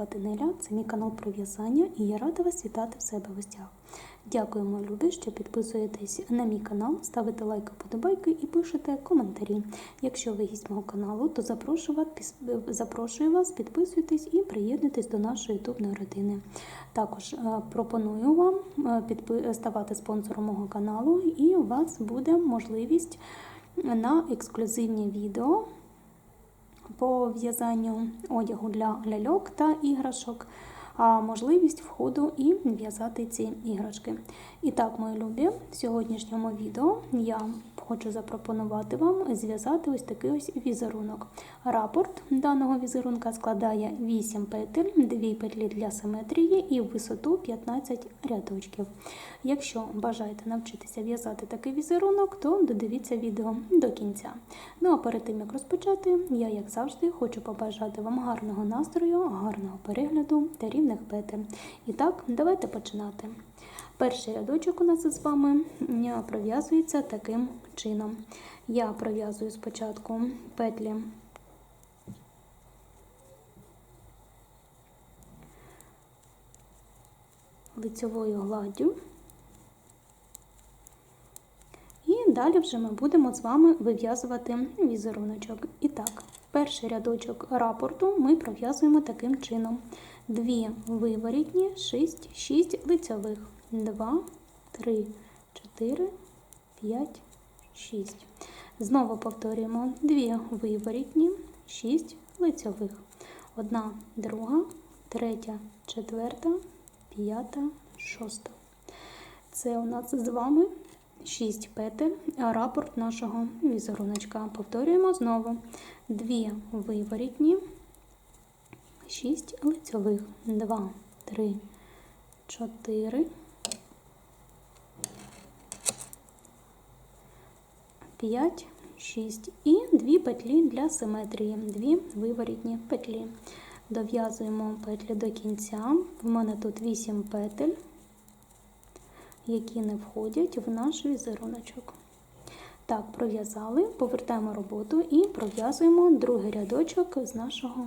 звати Неля, це мій канал про в'язання і я рада вас вітати в себе в гостях. Дякую, мої любі, що підписуєтесь на мій канал, ставите лайки, подобайки і пишете коментарі. Якщо ви гість мого каналу, то запрошую вас, піс- запрошую вас підписуйтесь і приєднуйтесь до нашої ютубної родини. Також е, пропоную вам е, ставати спонсором мого каналу, і у вас буде можливість на ексклюзивні відео по в'язанню одягу для ляльок та іграшок, можливість входу і в'язати ці іграшки. І так, мої любі, в сьогоднішньому відео я хочу запропонувати вам зв'язати ось такий ось візерунок. Рапорт даного візерунка складає 8 петель, 2 петлі для симетрії і висоту 15 рядочків. Якщо бажаєте навчитися в'язати такий візерунок, то додивіться відео до кінця. Ну а перед тим як розпочати, я, як завжди, хочу побажати вам гарного настрою, гарного перегляду та рівних петель. І так, давайте починати. Перший рядочок у нас з вами пров'язується таким чином. Я пров'язую спочатку петлі лицьовою гладдю. І далі вже ми будемо з вами вив'язувати візеруночок. І так, перший рядочок рапорту ми пров'язуємо таким чином: дві виворітні, 6, 6 лицьових, 2, 3, 4, 5, 6. Знову повторюємо дві виворітні, 6 лицьових. Одна, друга, третя, четверта, п'ята, шоста. Це у нас з вами 6 петель, рапорт нашого візеруночка. Повторюємо знову. Дві виворітні, 6 лицьових, 2, 3, 4, 5, 6 і дві петлі для симетрії, дві виворітні петлі. Дов'язуємо петлі до кінця. В мене тут 8 петель які не входять в наш візеруночок. Так, пров'язали, повертаємо роботу і пров'язуємо другий рядочок з нашого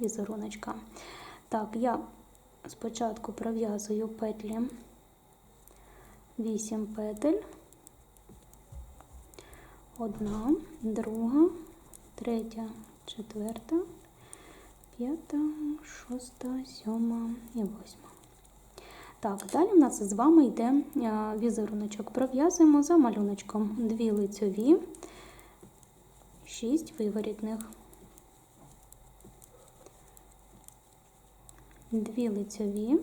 візеруночка. Так, я спочатку пров'язую петлі 8 петель. Одна, друга, третя, четверта, п'ята, шоста, сьома і восьма. Так, далі в нас з вами йде е, візеруночок. Пров'язуємо за малюночком дві лицьові, 6 виворітних, дві лицьові,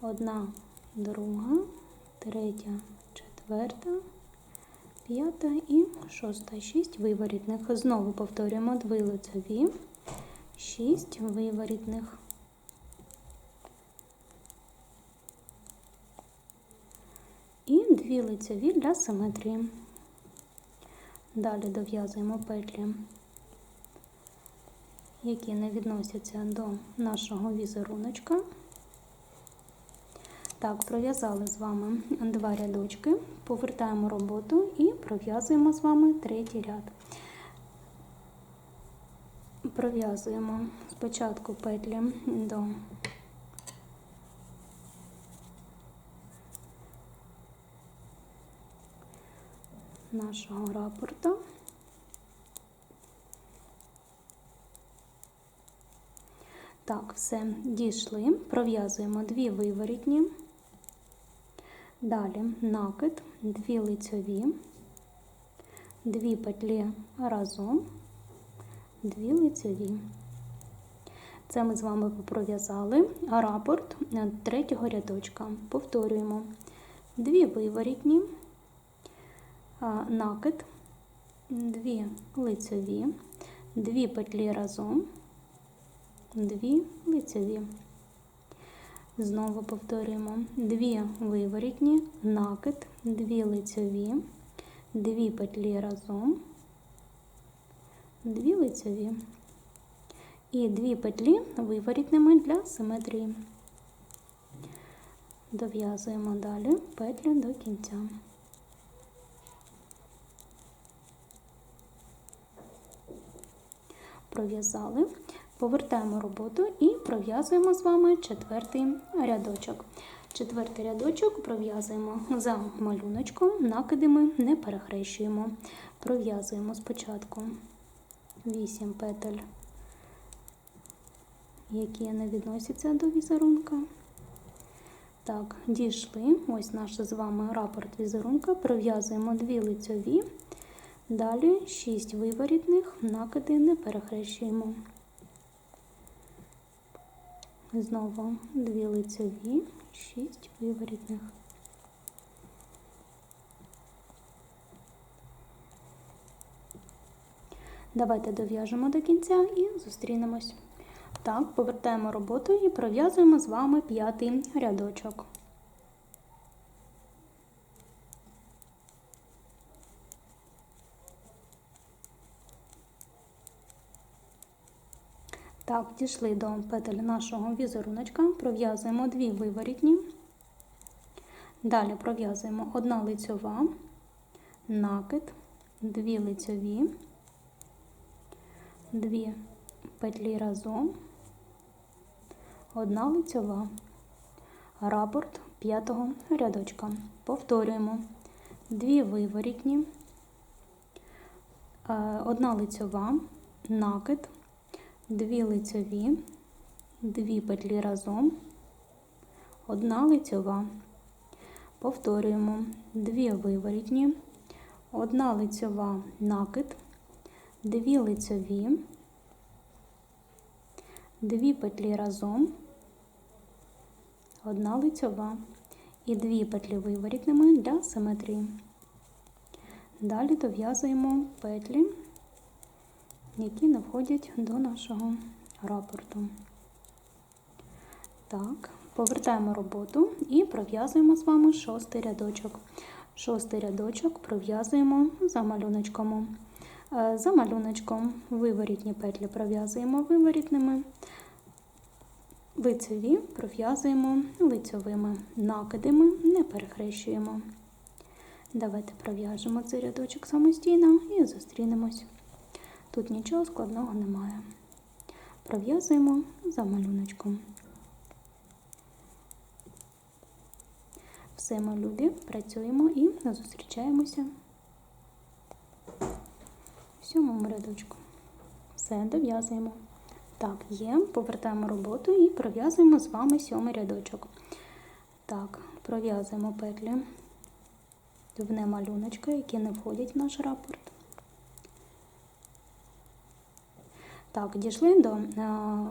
одна, друга, третя, четверта, п'ята і шоста, 6 виворітних. Знову повторюємо дві лицьові, 6 виворітних. і дві лицеві для симетрії. Далі дов'язуємо петлі, які не відносяться до нашого візеруночка. Так, пров'язали з вами два рядочки, повертаємо роботу і пров'язуємо з вами третій ряд. Пров'язуємо спочатку петлі до нашого рапорта. Так, все, дійшли, пров'язуємо дві виворітні, далі накид, дві лицьові, дві петлі разом, дві лицьові. Це ми з вами пров'язали рапорт третього рядочка. Повторюємо дві виворітні накид, дві лицеві, дві петлі разом, дві лицеві. Знову повторюємо дві виворітні, накид, дві лицеві, дві петлі разом, дві лицеві. І дві петлі виворітними для симетрії. Дов'язуємо далі петлю до кінця. пров'язали. Повертаємо роботу і пров'язуємо з вами четвертий рядочок. Четвертий рядочок пров'язуємо за малюночком, накиди ми не перехрещуємо. Пров'язуємо спочатку 8 петель, які не відносяться до візерунка. Так, дійшли. Ось наш з вами рапорт візерунка. Пров'язуємо дві лицьові, далі 6 виворітних, накиди не перехрещуємо. Знову дві лицеві, шість виворітних. Давайте дов'яжемо до кінця і зустрінемось. Так, повертаємо роботу і пров'язуємо з вами п'ятий рядочок. Так, дійшли до петель нашого візеруночка, пров'язуємо дві виворітні. Далі пров'язуємо одна лицьова, накид, дві лицьові, дві петлі разом, одна лицьова, рапорт п'ятого рядочка. Повторюємо дві виворітні, е, одна лицьова, накид, дві лицьові, дві петлі разом, одна лицьова. Повторюємо дві виворітні, одна лицьова накид, дві лицьові, дві петлі разом, одна лицьова і дві петлі виворітними для симетрії. Далі дов'язуємо петлі, які не входять до нашого рапорту. Так, повертаємо роботу і пров'язуємо з вами шостий рядочок. Шостий рядочок пров'язуємо за малюночком. Е, За малюночком виворітні петлі пров'язуємо виворітними, лицеві пров'язуємо лицьовими, накидами не перехрещуємо. Давайте пров'яжемо цей рядочок самостійно і зустрінемось. Тут нічого складного немає. Пров'язуємо за малюночком. Все, ми любі, працюємо і зустрічаємося в сьомому рядочку. Все, дов'язуємо. Так, є, повертаємо роботу і пров'язуємо з вами сьомий рядочок. Так, пров'язуємо петлі в малюночка, які не входять в наш рапорт. Так, дійшли до е,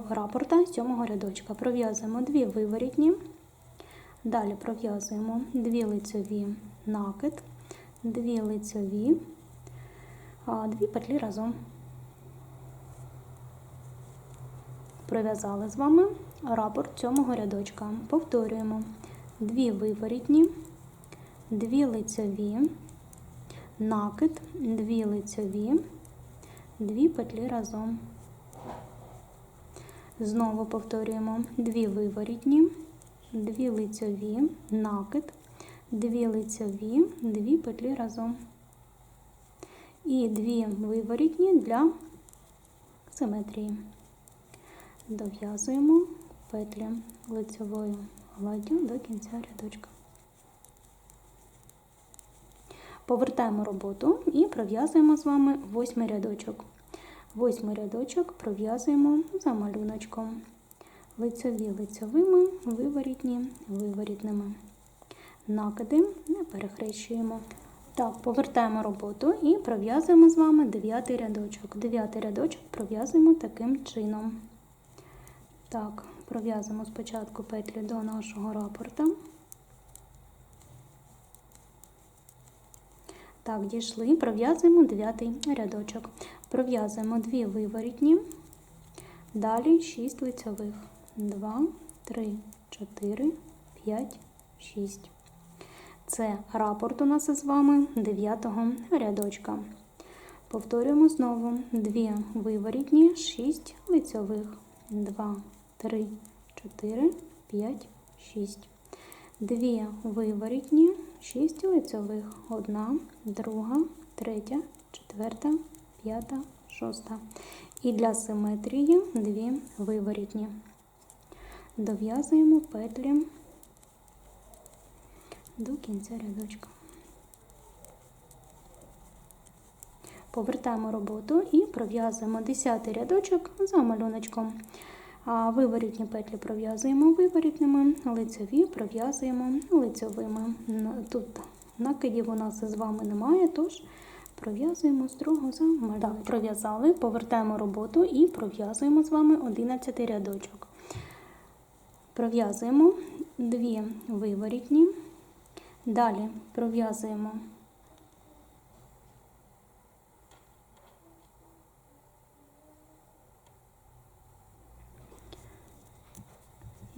рапорта сьомого рядочка. Пров'язуємо дві виворітні. Далі пров'язуємо дві лицьові накид, дві лицьові, дві петлі разом. Пров'язали з вами рапорт сьомого рядочка. Повторюємо дві виворітні, дві лицьові, накид, дві лицьові, дві петлі разом. Знову повторюємо дві виворітні дві лицьові, накид, дві лицьові, дві петлі разом. І дві виворітні для симетрії. Дов'язуємо петлі лицьовою гладдю до кінця рядочка. Повертаємо роботу і пров'язуємо з вами восьмий рядочок. Восьмий рядочок пров'язуємо за малюночком лицьові лицьовими, виворітні виворітними. Накиди не перехрещуємо. Так, повертаємо роботу і пров'язуємо з вами дев'ятий рядочок. Дев'ятий рядочок пров'язуємо таким чином. Так, пров'язуємо спочатку петлі до нашого рапорта. Так, дійшли, пров'язуємо дев'ятий рядочок. Пров'язуємо дві виворітні, далі 6 лицьових. 2, 3, 4, 5, 6. Це рапорт у нас із вами 9 рядочка. Повторюємо знову 2 виворітні, 6 лицьових. 2, 3, 4, 5, 6. 2 виворітні, 6 лицьових. 1, 2, 3, 4, 5, 6. І для симетрії дві виворітні. Дов'язуємо петлі до кінця рядочка. Повертаємо роботу і пров'язуємо 10 рядочок за малюночком. Виворітні петлі пров'язуємо виворітними, лицеві пров'язуємо лицевими. Тут накидів у нас з вами немає, тож пров'язуємо строго за. Так, пров'язали, повертаємо роботу і пров'язуємо з вами 11 рядочок. Пров'язуємо дві виворітні, далі пров'язуємо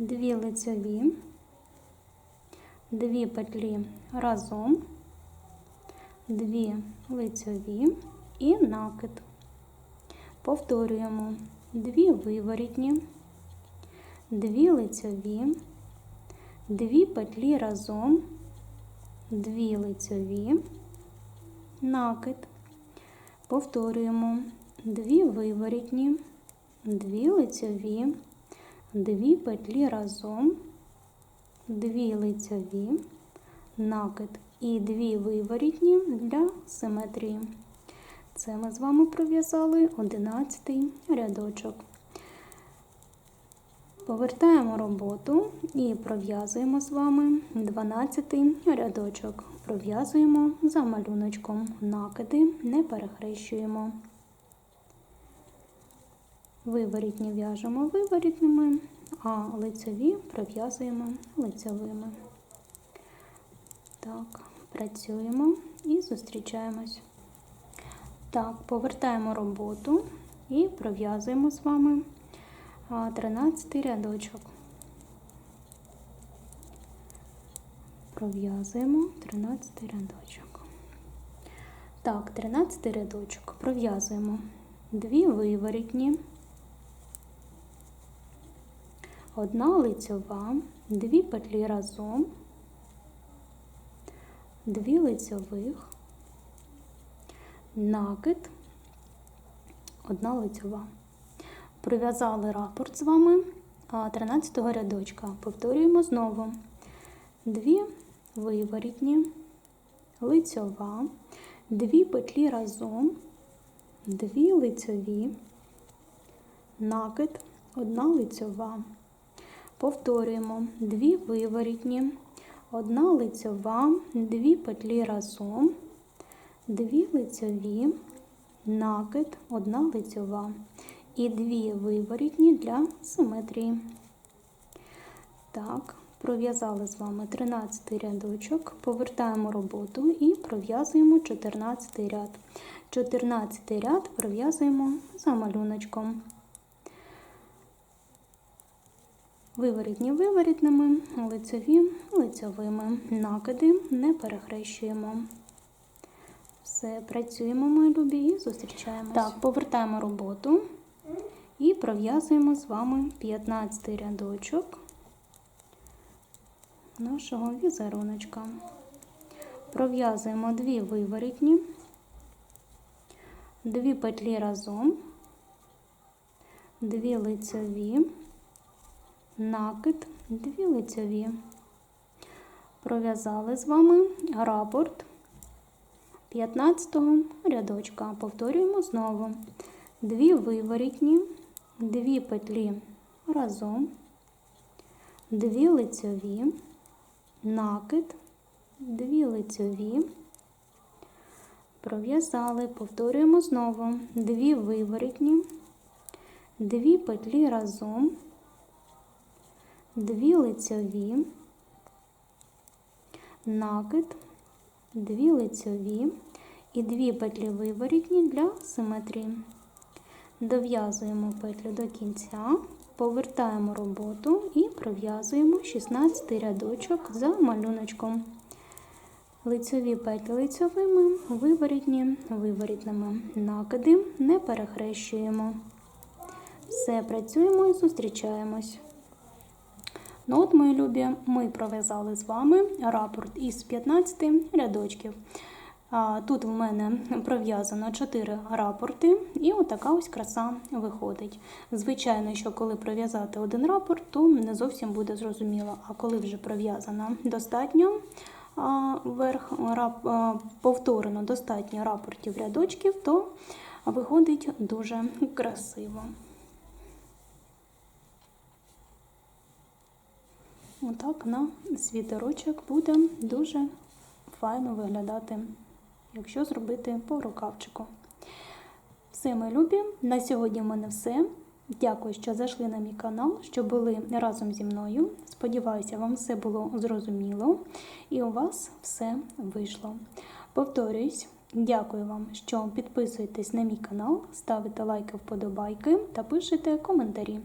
Дві лицеві, дві петлі разом, дві лицеві і накид. Повторюємо. Дві виворітні, дві лицеві, дві петлі разом, дві лицеві, накид. Повторюємо. Дві виворітні, дві лицеві. Дві петлі разом, дві лицеві накид і дві виворітні для симетрії. Це ми з вами пров'язали 11 рядочок. Повертаємо роботу і пров'язуємо з вами 12 рядочок. Пров'язуємо за малюночком, накиди не перехрещуємо. Виворітні в'яжемо виворітними, а лицеві пров'язуємо лицевими. Так, працюємо і зустрічаємось. Так, повертаємо роботу і пров'язуємо з вами а, 13 рядочок. Пров'язуємо 13 рядочок. Так, 13 рядочок. Пров'язуємо дві виворітні, одна лицьова, дві петлі разом, дві лицьових, накид, одна лицьова. Пров'язали рапорт з вами 13 рядочка. Повторюємо знову. Дві виворітні, лицьова, дві петлі разом, дві лицьові, накид, одна лицьова. Повторюємо дві виворітні, одна лицьова, дві петлі разом, дві лицьові, накид, одна лицьова і дві виворітні для симетрії. Так, пров'язали з вами 13 рядочок, повертаємо роботу і пров'язуємо 14 ряд. 14 ряд пров'язуємо за малюночком. Виворітні виворітними, лицеві лицевими. Накиди не перехрещуємо. Все, працюємо, мої любі, і зустрічаємось. Так, повертаємо роботу і пров'язуємо з вами 15 рядочок нашого візеруночка. Пров'язуємо дві виворітні, дві петлі разом, дві лицеві, накид, дві лицеві. Пров'язали з вами рапорт 15 рядочка. Повторюємо знову. Дві виворітні, дві петлі разом, дві лицеві, накид, дві лицеві. Пров'язали, повторюємо знову. Дві виворітні, дві петлі разом, дві лицеві, накид, дві лицеві і дві петлі виворітні для симетрії. Дов'язуємо петлю до кінця, повертаємо роботу і пров'язуємо 16 рядочок за малюночком. Лицеві петлі лицевими, виворітні виворітними. Накиди не перехрещуємо. Все, працюємо і зустрічаємось. Ну от, мої любі, ми пров'язали з вами рапорт із 15 рядочків. Тут в мене пров'язано 4 рапорти, і отака ось краса виходить. Звичайно, що коли пров'язати один рапорт, то не зовсім буде зрозуміло. А коли вже пров'язано достатньо верх, повторено достатньо рапортів рядочків, то виходить дуже красиво. Отак на світерочок буде дуже файно виглядати, якщо зробити по рукавчику. Все, мої любі, на сьогодні в мене все. Дякую, що зайшли на мій канал, що були разом зі мною. Сподіваюся, вам все було зрозуміло і у вас все вийшло. Повторюсь, дякую вам, що підписуєтесь на мій канал, ставите лайки, вподобайки та пишете коментарі.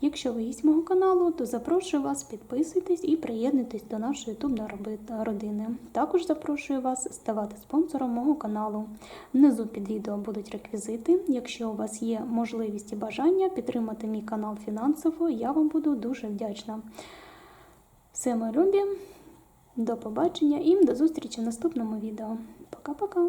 Якщо ви гість мого каналу, то запрошую вас підписуйтесь і приєднуйтесь до нашої YouTube родини. Також запрошую вас ставати спонсором мого каналу. Внизу під відео будуть реквізити. Якщо у вас є можливість і бажання підтримати мій канал фінансово, я вам буду дуже вдячна. Все, мої любі, до побачення і до зустрічі в наступному відео. Пока-пока!